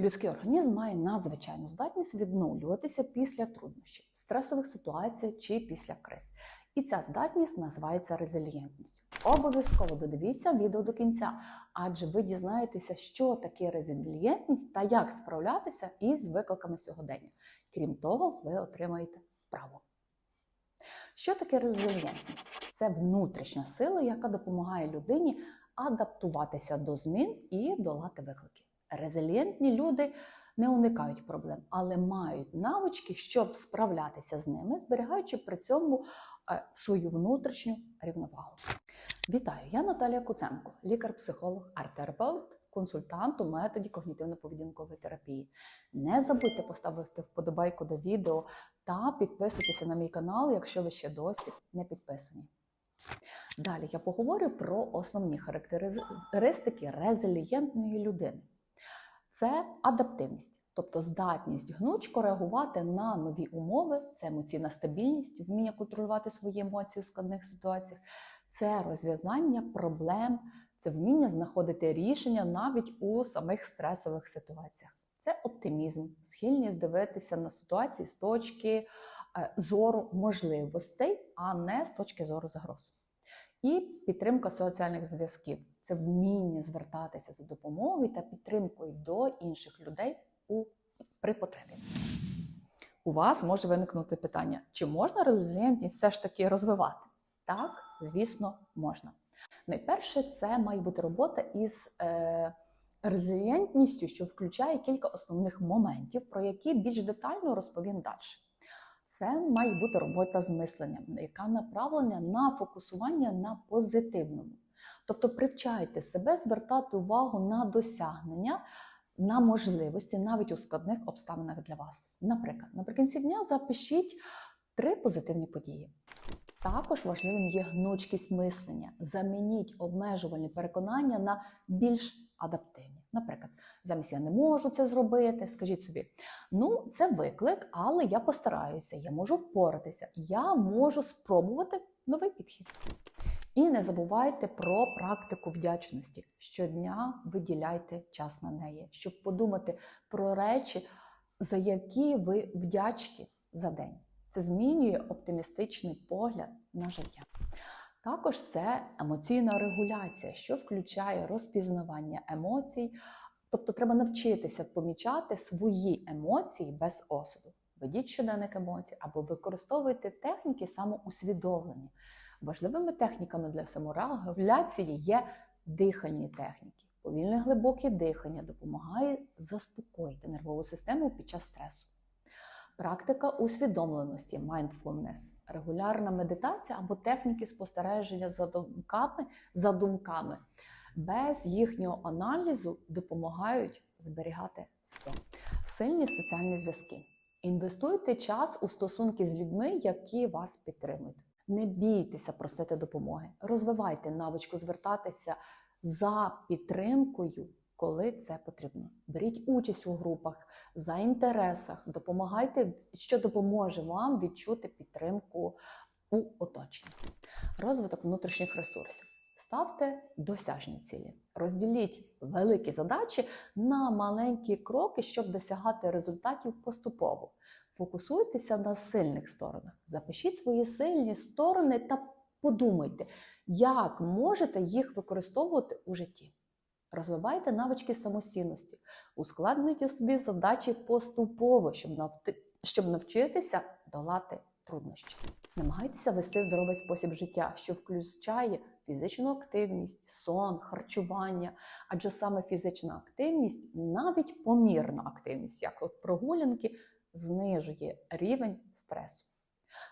Людський організм має надзвичайну здатність відновлюватися після труднощів, стресових ситуацій чи після криз. І ця здатність називається резилієнтністю. Обов'язково додивіться відео до кінця, адже ви дізнаєтеся, що таке резилієнтність та як справлятися із викликами сьогодення. Крім того, ви отримаєте вправу. Що таке резилієнтність? Це внутрішня сила, яка допомагає людині адаптуватися до змін і долати виклики. Резилієнтні люди не уникають проблем, але мають навички, щоб справлятися з ними, зберігаючи при цьому е, свою внутрішню рівновагу. Вітаю! Я Наталія Куценко, лікар-психолог, арт-терапевт, консультант у методі когнітивно-поведінкової терапії. Не забудьте поставити вподобайку до відео та підписуйтеся на мій канал, якщо ви ще досі не підписані. Далі я поговорю про основні характеристики резилієнтної людини. Це адаптивність, тобто здатність гнучко реагувати на нові умови, це емоційна стабільність, вміння контролювати свої емоції у складних ситуаціях, це розв'язання проблем, це вміння знаходити рішення навіть у самих стресових ситуаціях. Це оптимізм, схильність дивитися на ситуації з точки е, зору можливостей, а не з точки зору загроз. І підтримка соціальних зв'язків це вміння звертатися за допомогою та підтримкою до інших людей у, при потребі. У вас може виникнути питання: чи можна резилієнтність все ж таки розвивати? Так, звісно, можна. Найперше, це має бути робота із е, резилієнтністю, що включає кілька основних моментів, про які більш детально розповім далі. Це має бути робота з мисленням, яка направлена на фокусування на позитивному. Тобто привчайте себе звертати увагу на досягнення, на можливості, навіть у складних обставинах для вас. Наприклад, наприкінці дня запишіть три позитивні події. Також важливим є гнучкість мислення. Замініть обмежувальні переконання на більш адаптивні. Наприклад, замість я не можу це зробити, скажіть собі, ну це виклик, але я постараюся, я можу впоратися, я можу спробувати новий підхід. І не забувайте про практику вдячності. Щодня виділяйте час на неї, щоб подумати про речі, за які ви вдячні за день. Це змінює оптимістичний погляд на життя. Також це емоційна регуляція, що включає розпізнавання емоцій, тобто треба навчитися помічати свої емоції без осуду. Ведіть щоденник емоцій або використовуйте техніки самоусвідомлення. Важливими техніками для саморегуляції є дихальні техніки. Повільне глибоке дихання допомагає заспокоїти нервову систему під час стресу. Практика усвідомленості mindfulness, регулярна медитація або техніки спостереження за думками, за думками без їхнього аналізу допомагають зберігати спокій. Сильні соціальні зв'язки. Інвестуйте час у стосунки з людьми, які вас підтримують. Не бійтеся просити допомоги, розвивайте навичку звертатися за підтримкою, коли це потрібно. Беріть участь у групах за інтересах, допомагайте, що допоможе вам відчути підтримку у оточенні. Розвиток внутрішніх ресурсів. Ставте досяжні цілі, розділіть великі задачі на маленькі кроки, щоб досягати результатів поступово. Фокусуйтеся на сильних сторонах, запишіть свої сильні сторони та подумайте, як можете їх використовувати у житті. Розвивайте навички самостійності, ускладнюйте собі задачі поступово, щоб навти... щоб навчитися долати труднощі. Намагайтеся вести здоровий спосіб життя, що включає фізичну активність, сон, харчування, адже саме фізична активність, навіть помірна активність, як от прогулянки, знижує рівень стресу.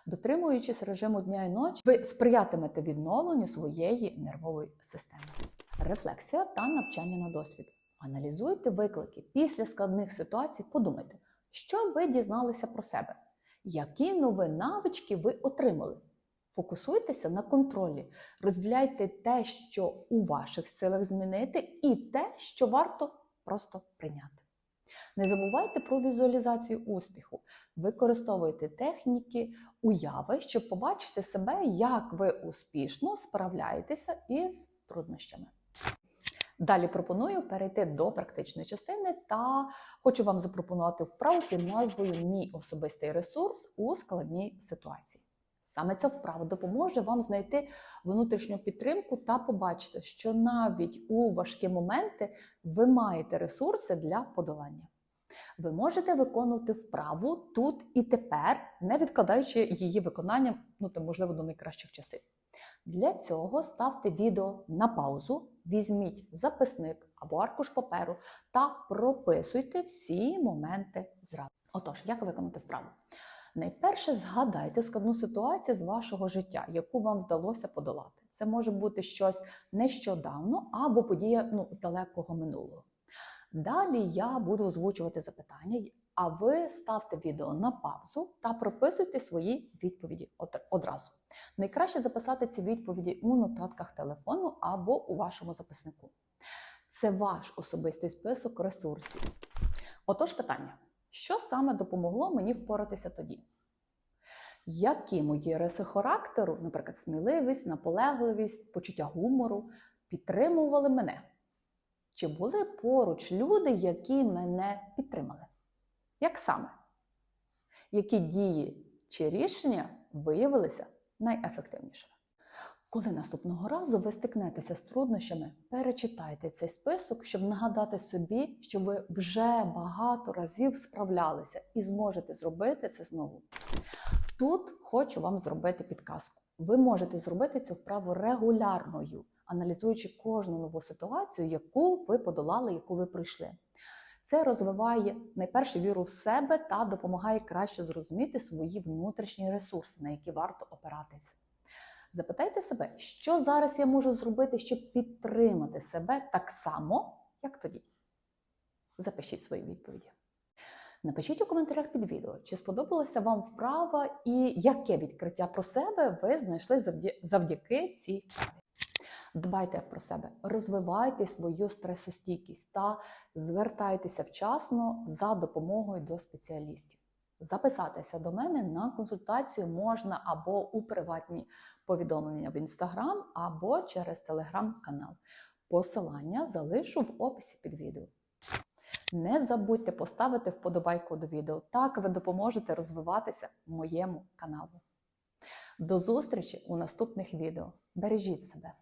Дотримуючись режиму дня і ночі, ви сприятимете відновленню своєї нервової системи. Рефлексія та навчання на досвід. Аналізуйте виклики після складних ситуацій, подумайте, що ви дізналися про себе, які нові навички ви отримали. Фокусуйтеся на контролі, розділяйте те, що у ваших силах змінити, і те, що варто просто прийняти. Не забувайте про візуалізацію успіху. Використовуйте техніки уяви, щоб побачити себе, як ви успішно справляєтеся із труднощами. Далі пропоную перейти до практичної частини та хочу вам запропонувати вправу під назвою Мій особистий ресурс у складній ситуації. Саме ця вправа допоможе вам знайти внутрішню підтримку та побачити, що навіть у важкі моменти ви маєте ресурси для подолання. Ви можете виконувати вправу тут і тепер, не відкладаючи її виконання, ну та можливо до найкращих часів. Для цього ставте відео на паузу, візьміть записник або аркуш паперу та прописуйте всі моменти зразу. Отож, як виконати вправу? Найперше згадайте складну ситуацію з вашого життя, яку вам вдалося подолати. Це може бути щось нещодавно або подія ну, з далекого минулого. Далі я буду озвучувати запитання, а ви ставте відео на паузу та прописуйте свої відповіді одразу. Найкраще записати ці відповіді у нотатках телефону або у вашому записнику. Це ваш особистий список ресурсів. Отож, питання: що саме допомогло мені впоратися тоді? Які мої риси характеру, наприклад, сміливість, наполегливість, почуття гумору, підтримували мене? Чи були поруч люди, які мене підтримали? Як саме? Які дії чи рішення виявилися найефективнішими? Коли наступного разу ви стикнетеся з труднощами, перечитайте цей список, щоб нагадати собі, що ви вже багато разів справлялися і зможете зробити це знову. Тут хочу вам зробити підказку. Ви можете зробити цю вправу регулярною, аналізуючи кожну нову ситуацію, яку ви подолали, яку ви пройшли. Це розвиває найперше віру в себе та допомагає краще зрозуміти свої внутрішні ресурси, на які варто опиратися. Запитайте себе, що зараз я можу зробити, щоб підтримати себе так само, як тоді. Запишіть свої відповіді. Напишіть у коментарях під відео, чи сподобалася вам вправа і яке відкриття про себе ви знайшли завдяки цій вправі. Дбайте про себе, розвивайте свою стресостійкість та звертайтеся вчасно за допомогою до спеціалістів. Записатися до мене на консультацію можна або у приватні повідомлення в інстаграм, або через телеграм-канал. Посилання залишу в описі під відео. Не забудьте поставити вподобайку до відео. Так ви допоможете розвиватися моєму каналу. До зустрічі у наступних відео. Бережіть себе!